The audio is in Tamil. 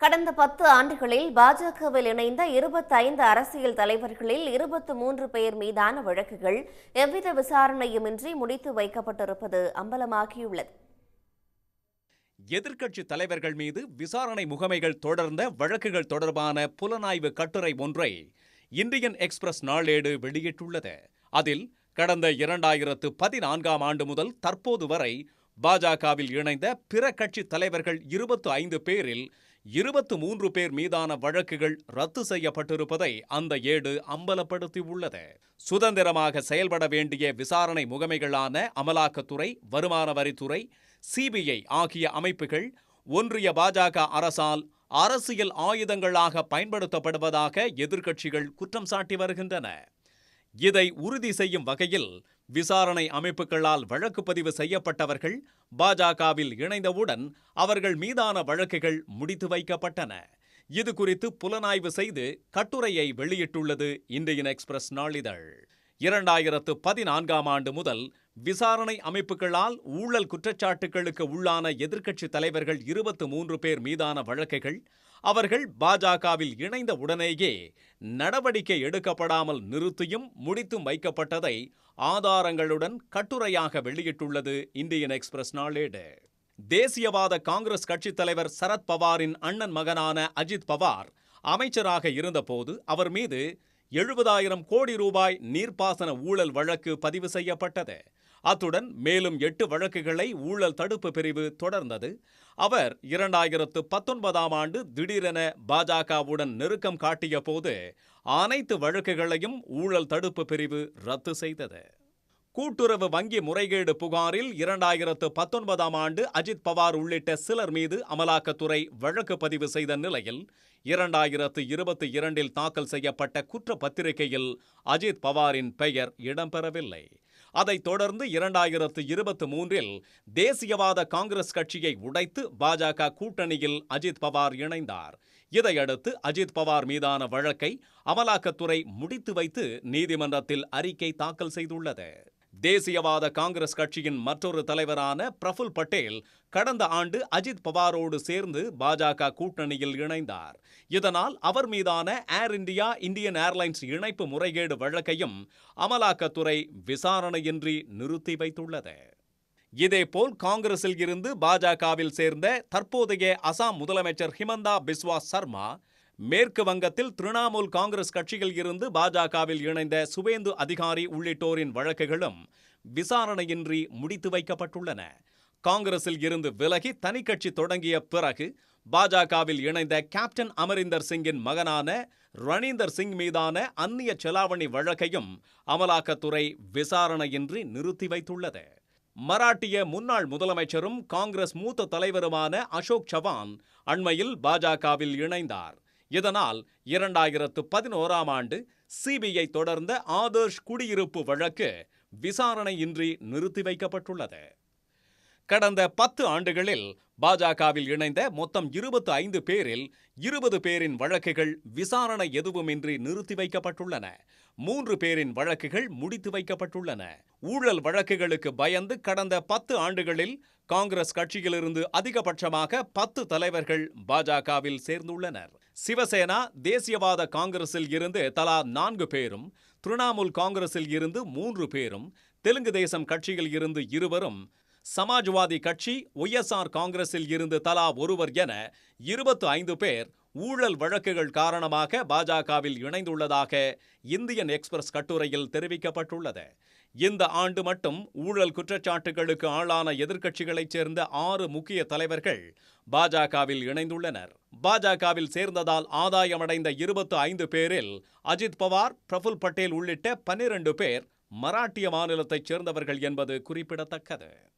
கடந்த பத்து ஆண்டுகளில் பாஜகவில் இணைந்த இருபத்தைந்து அரசியல் தலைவர்களில் இருபத்து மூன்று பேர் மீதான வழக்குகள் எவ்வித விசாரணையுமின்றி முடித்து வைக்கப்பட்டிருப்பது அம்பலமாகியுள்ளது. எதிர்க்கட்சி தலைவர்கள் மீது விசாரணை முகமைகள் தொடர்ந்த வழக்குகள் தொடர்பான புலனாய்வு கட்டுரை ஒன்றை இந்தியன் எக்ஸ்பிரஸ் நாளேடு வெளியிட்டுள்ளது. அதில் கடந்த இரண்டாயிரத்து பதினான்காம் ஆண்டு முதல் தற்போது வரை பாஜகவில் இணைந்த பிற கட்சி தலைவர்கள் இருபத்து ஐந்து பேரில் இருபத்து மூன்று பேர் மீதான வழக்குகள் ரத்து செய்யப்பட்டிருப்பதை அந்த ஏடு அம்பலப்படுத்தியுள்ளது. சுதந்திரமாக செயல்பட வேண்டிய விசாரணை முகமைகளான அமலாக்கத்துறை வருமான வரித்துறை சிபிஐ ஆகிய அமைப்புகள் ஒன்றிய பாஜக அரசால் அரசியல் ஆயுதங்களாக பயன்படுத்தப்படுவதாக எதிர்க்கட்சிகள் குற்றம் சாட்டி வருகின்றன. இதை உறுதி செய்யும் வகையில் விசாரணை அமைப்புகளால் வழக்கு பதிவு செய்யப்பட்டவர்கள் பாஜகவில் இணைந்தவுடன் அவர்கள் மீதான வழக்குகள் முடித்து வைக்கப்பட்டன. இது குறித்து புலனாய்வு செய்து கட்டுரையை வெளியிட்டுள்ளது இந்தியன் எக்ஸ்பிரஸ் நாளிதழ். இரண்டாயிரத்து பதினான்காம் ஆண்டு முதல் விசாரணை அமைப்புகளால் ஊழல் குற்றச்சாட்டுகளுக்கு உள்ளான எதிர்க்கட்சி தலைவர்கள் இருபத்து மூன்று பேர் மீதான வழக்குகள் அவர்கள் பாஜகவில் இணைந்த உடனேயே நடவடிக்கை எடுக்கப்படாமல் நிறுத்தியும் முடித்தும் வைக்கப்பட்டதை ஆதாரங்களுடன் கட்டுரையாக வெளியிட்டுள்ளது இந்தியன் எக்ஸ்பிரஸ் நாளேடு. தேசியவாத காங்கிரஸ் கட்சித் தலைவர் சரத் பவாரின் அண்ணன் மகனான அஜித் பவார் அமைச்சராக இருந்தபோது அவர் மீது எழுபதாயிரம் கோடி ரூபாய் நீர்ப்பாசன ஊழல் வழக்கு பதிவு செய்யப்பட்டது. அத்துடன் மேலும் எட்டு வழக்குகளை ஊழல் தடுப்பு பிரிவு தொடர்ந்தது. அவர் இரண்டாயிரத்து பத்தொன்பதாம் ஆண்டு திடீரென பாஜகவுடன் நெருக்கம் காட்டிய போது அனைத்து வழக்குகளையும் ஊழல் தடுப்பு பிரிவு ரத்து செய்தது. கூட்டுறவு வங்கி முறைகேடு புகாரில் இரண்டாயிரத்து பத்தொன்பதாம் ஆண்டு அஜித் பவார் உள்ளிட்ட சிலர் மீது அமலாக்கத்துறை வழக்கு பதிவு செய்த நிலையில் இரண்டாயிரத்து இருபத்தி இரண்டில் தாக்கல் செய்யப்பட்ட குற்றப்பத்திரிகையில் அஜித் பவாரின் பெயர் இடம்பெறவில்லை. அதைத் தொடர்ந்து இரண்டாயிரத்து இருபத்தி மூன்றில் தேசியவாத காங்கிரஸ் கட்சியை உடைத்து பாஜக கூட்டணியில் அஜித் பவார் இணைந்தார். இதையடுத்து அஜித் பவார் மீதான வழக்கை அமலாக்கத்துறை முடித்து வைத்து நீதிமன்றத்தில் அறிக்கை தாக்கல் செய்துள்ளது. தேசியவாத காங்கிரஸ் கட்சியின் மற்றொரு தலைவரான பிரஃபுல் பட்டேல் கடந்த ஆண்டு அஜித் பவாரோடு சேர்ந்து பாஜக கூட்டணியில் இணைந்தார். இதனால் அவர் மீதான ஏர் இந்தியா இந்தியன் ஏர்லைன்ஸ் இணைப்பு முறைகேடு வழக்கையும் அமலாக்கத்துறை விசாரணையின்றி நிறுத்தி வைத்துள்ளது. இதேபோல் காங்கிரஸில் இருந்து பாஜகவில் சேர்ந்த தற்போதைய அசாம் முதலமைச்சர் ஹிமந்தா பிஸ்வா சர்மா மேற்கு வங்கத்தில் திரிணாமுல் காங்கிரஸ் கட்சியில் இருந்து பாஜகவில் இணைந்த சுவேந்து அதிகாரி உள்ளிட்டோரின் வழக்குகளும் விசாரணையின்றி முடித்து வைக்கப்பட்டுள்ளன. காங்கிரஸில் இருந்து விலகி தனி கட்சி தொடங்கிய பிறகு பாஜகவில் இணைந்த கேப்டன் அமரிந்தர் சிங்கின் மகனான ரணீந்தர் சிங் மீதான அந்நிய செலாவணி வழக்கையும் அமலாக்கத்துறை விசாரணையின்றி நிறுத்தி வைத்துள்ளது. மராட்டிய முன்னாள் முதலமைச்சரும் காங்கிரஸ் மூத்த தலைவருமான அசோக் சவான் அண்மையில் பாஜகவில் இணைந்தார். இதனால் இரண்டாயிரத்து பதினோராம் ஆண்டு சிபிஐ தொடர்ந்த ஆதர்ஷ் குடியிருப்பு வழக்கு விசாரணையின்றி நிறுத்தி வைக்கப்பட்டுள்ளது. கடந்த பத்து ஆண்டுகளில் பாஜகவில் இணைந்த மொத்தம் இருபத்து ஐந்து பேரில் இருபது பேரின் வழக்குகள் விசாரணை எதுவுமின்றி நிறுத்தி வைக்கப்பட்டுள்ளன. மூன்று பேரின் வழக்குகள் முடித்து வைக்கப்பட்டுள்ளன. ஊழல் வழக்குகளுக்கு பயந்து கடந்த பத்து ஆண்டுகளில் காங்கிரஸ் கட்சியிலிருந்து அதிகபட்சமாக பத்து தலைவர்கள் பாஜகவில் சேர்ந்துள்ளனர். சிவசேனா தேசியவாத காங்கிரஸில் இருந்து தலா நான்கு பேரும் திரிணாமுல் காங்கிரஸில் இருந்து மூன்று பேரும் தெலுங்கு தேசம் கட்சியில் இருந்து இருவரும் சமாஜ்வாதி கட்சி ஒய்எஸ்ஆர் காங்கிரஸில் இருந்து தலா ஒருவர் என இருபத்து ஐந்து பேர் ஊழல் வழக்குகள் காரணமாக பாஜகவில் இணைந்துள்ளதாக இந்தியன் எக்ஸ்பிரஸ் கட்டுரையில் தெரிவிக்கப்பட்டுள்ளது. இந்த ஆண்டு மட்டும் ஊழல் குற்றச்சாட்டுகளுக்கு ஆளான எதிர்க்கட்சிகளைச் சேர்ந்த ஆறு முக்கிய தலைவர்கள் பாஜகவில் இணைந்துள்ளனர். பாஜகவில் சேர்ந்ததால் ஆதாயமடைந்த இருபத்து ஐந்து பேரில் அஜித் பவார் பிரஃபுல் பட்டேல் உள்ளிட்ட பன்னிரண்டு பேர் மராட்டிய மாநிலத்தைச் சேர்ந்தவர்கள் என்பது குறிப்பிடத்தக்கது.